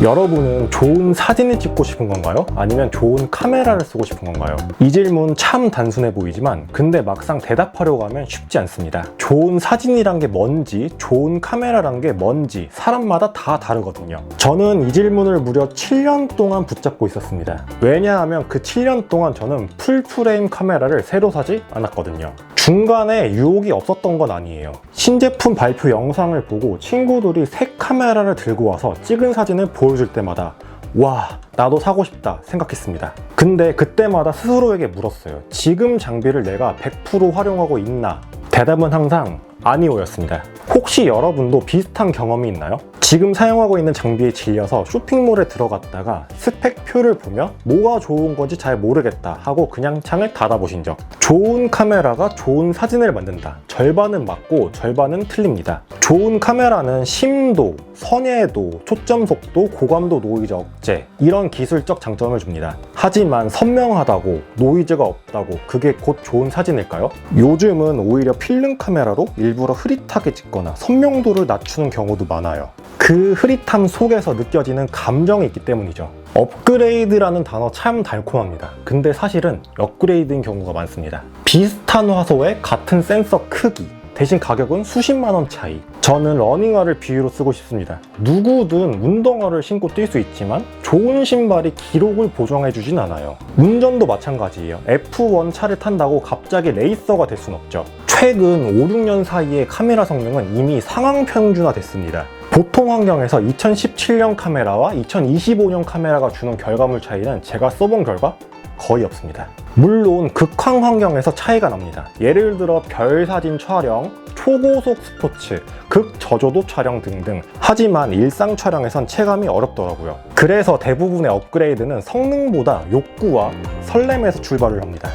여러분은 좋은 사진을 찍고 싶은 건가요? 아니면 좋은 카메라를 쓰고 싶은 건가요? 이 질문 참 단순해 보이지만 근데 막상 대답하려고 하면 쉽지 않습니다. 좋은 사진이란 게 뭔지, 좋은 카메라란 게 뭔지 사람마다 다 다르거든요. 저는 이 질문을 무려 7년 동안 붙잡고 있었습니다. 왜냐하면 그 7년 동안 저는 풀프레임 카메라를 새로 사지 않았거든요. 중간에 유혹이 없었던 건 아니에요. 신제품 발표 영상을 보고 친구들이 새 카메라를 들고 와서 찍은 사진을 보여줄 때마다 와, 나도 사고 싶다 생각했습니다. 근데 그때마다 스스로에게 물었어요. 지금 장비를 내가 100% 활용하고 있나? 대답은 항상 아니오였습니다. 혹시 여러분도 비슷한 경험이 있나요? 지금 사용하고 있는 장비에 질려서 쇼핑몰에 들어갔다가 스펙표를 보며 뭐가 좋은 건지 잘 모르겠다 하고 그냥 창을 닫아보신 적. 좋은 카메라가 좋은 사진을 만든다. 절반은 맞고 절반은 틀립니다. 좋은 카메라는 심도, 선예도, 초점 속도, 고감도 노이즈 억제 이런 기술적 장점을 줍니다. 하지만 선명하다고 노이즈가 없다고 그게 곧 좋은 사진일까요? 요즘은 오히려 필름 카메라로 일부러 흐릿하게 찍거나 선명도를 낮추는 경우도 많아요. 그 흐릿함 속에서 느껴지는 감정이 있기 때문이죠. 업그레이드라는 단어 참 달콤합니다. 근데 사실은 업그레이드인 경우가 많습니다. 비슷한 화소에 같은 센서 크기, 대신 가격은 수십만 원 차이. 저는 러닝화를 비유로 쓰고 싶습니다. 누구든 운동화를 신고 뛸 수 있지만 좋은 신발이 기록을 보정해 주진 않아요. 운전도 마찬가지예요. F1 차를 탄다고 갑자기 레이서가 될 순 없죠. 최근 5, 6년 사이에 카메라 성능은 이미 상황 평준화 됐습니다. 보통 환경에서 2017년 카메라와 2025년 카메라가 주는 결과물 차이는 제가 써본 결과 거의 없습니다. 물론 극황 환경에서 차이가 납니다. 예를 들어 별 사진 촬영, 초고속 스포츠, 극저조도 촬영 등등. 하지만 일상 촬영에선 체감이 어렵더라고요. 그래서 대부분의 업그레이드는 성능보다 욕구와 설렘에서 출발을 합니다.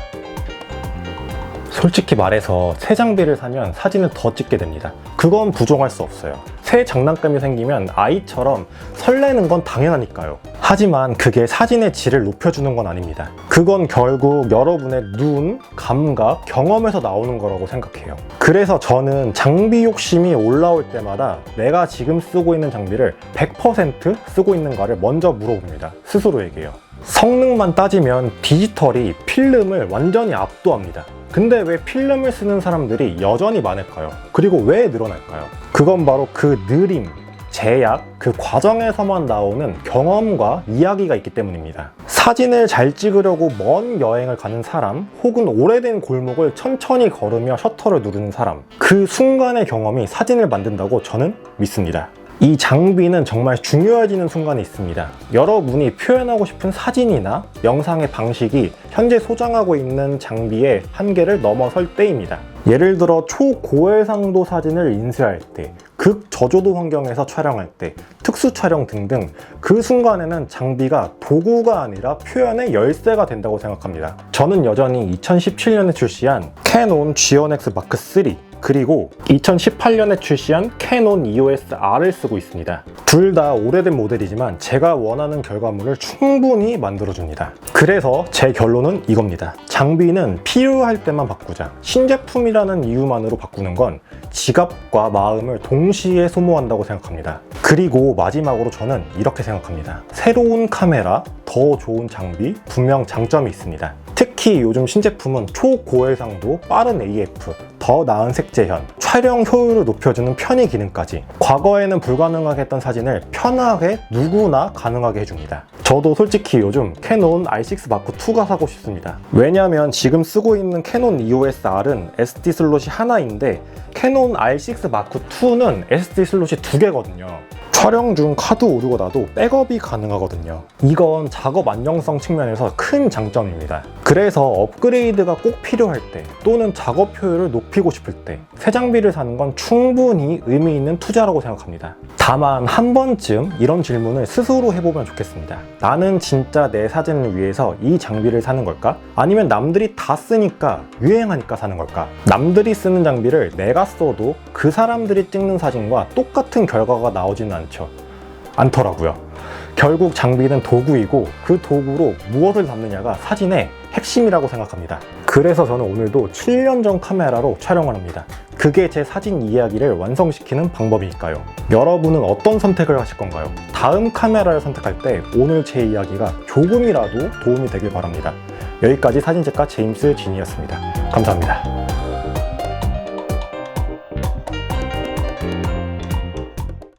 솔직히 말해서 새 장비를 사면 사진을 더 찍게 됩니다. 그건 부정할 수 없어요. 새 장난감이 생기면 아이처럼 설레는 건 당연하니까요. 하지만 그게 사진의 질을 높여주는 건 아닙니다. 그건 결국 여러분의 눈, 감각, 경험에서 나오는 거라고 생각해요. 그래서 저는 장비 욕심이 올라올 때마다 내가 지금 쓰고 있는 장비를 100% 쓰고 있는가를 먼저 물어봅니다. 스스로에게요. 성능만 따지면 디지털이 필름을 완전히 압도합니다. 근데 왜 필름을 쓰는 사람들이 여전히 많을까요? 그리고 왜 늘어날까요? 그건 바로 그 느림, 제약, 그 과정에서만 나오는 경험과 이야기가 있기 때문입니다. 사진을 잘 찍으려고 먼 여행을 가는 사람, 혹은 오래된 골목을 천천히 걸으며 셔터를 누르는 사람, 그 순간의 경험이 사진을 만든다고 저는 믿습니다. 이 장비는 정말 중요해지는 순간이 있습니다. 여러분이 표현하고 싶은 사진이나 영상의 방식이 현재 소장하고 있는 장비의 한계를 넘어설 때입니다. 예를 들어 초고해상도 사진을 인쇄할 때, 극저조도 환경에서 촬영할 때, 특수 촬영 등등 그 순간에는 장비가 도구가 아니라 표현의 열쇠가 된다고 생각합니다. 저는 여전히 2017년에 출시한 캐논 G1X 마크 3 그리고 2018년에 출시한 캐논 EOS R을 쓰고 있습니다. 둘 다 오래된 모델이지만 제가 원하는 결과물을 충분히 만들어줍니다. 그래서 제 결론은 이겁니다. 장비는 필요할 때만 바꾸자. 신제품이라는 이유만으로 바꾸는 건 지갑과 마음을 동시에 소모한다고 생각합니다. 그리고 마지막으로 저는 이렇게 생각합니다. 새로운 카메라, 더 좋은 장비, 분명 장점이 있습니다. 특히 요즘 신제품은 초고해상도, 빠른 AF, 더 나은 색재현, 촬영 효율을 높여주는 편의 기능까지 과거에는 불가능하게 했던 사진을 편하게 누구나 가능하게 해줍니다. 저도 솔직히 요즘 캐논 R6 마크 2가 사고 싶습니다. 왜냐하면 지금 쓰고 있는 캐논 EOS R은 SD 슬롯이 하나인데 캐논 R6 마크 2는 SD 슬롯이 두 개거든요. 촬영 중 카드 오류가 나도 백업이 가능하거든요. 이건 작업 안정성 측면에서 큰 장점입니다. 그래서 업그레이드가 꼭 필요할 때 또는 작업 효율을 높이고 싶을 때 새 장비를 사는 건 충분히 의미 있는 투자라고 생각합니다. 다만 한 번쯤 이런 질문을 스스로 해보면 좋겠습니다. 나는 진짜 내 사진을 위해서 이 장비를 사는 걸까? 아니면 남들이 다 쓰니까 유행하니까 사는 걸까? 남들이 쓰는 장비를 내가 써도 그 사람들이 찍는 사진과 똑같은 결과가 나오지는 않 죠. 않더라고요. 결국 장비는 도구이고 그 도구로 무엇을 담느냐가 사진의 핵심이라고 생각합니다. 그래서 저는 오늘도 7년 전 카메라로 촬영을 합니다. 그게 제 사진 이야기를 완성시키는 방법이니까요. 여러분은 어떤 선택을 하실 건가요? 다음 카메라를 선택할 때 오늘 제 이야기가 조금이라도 도움이 되길 바랍니다. 여기까지 사진작가 제임스 진이었습니다. 감사합니다.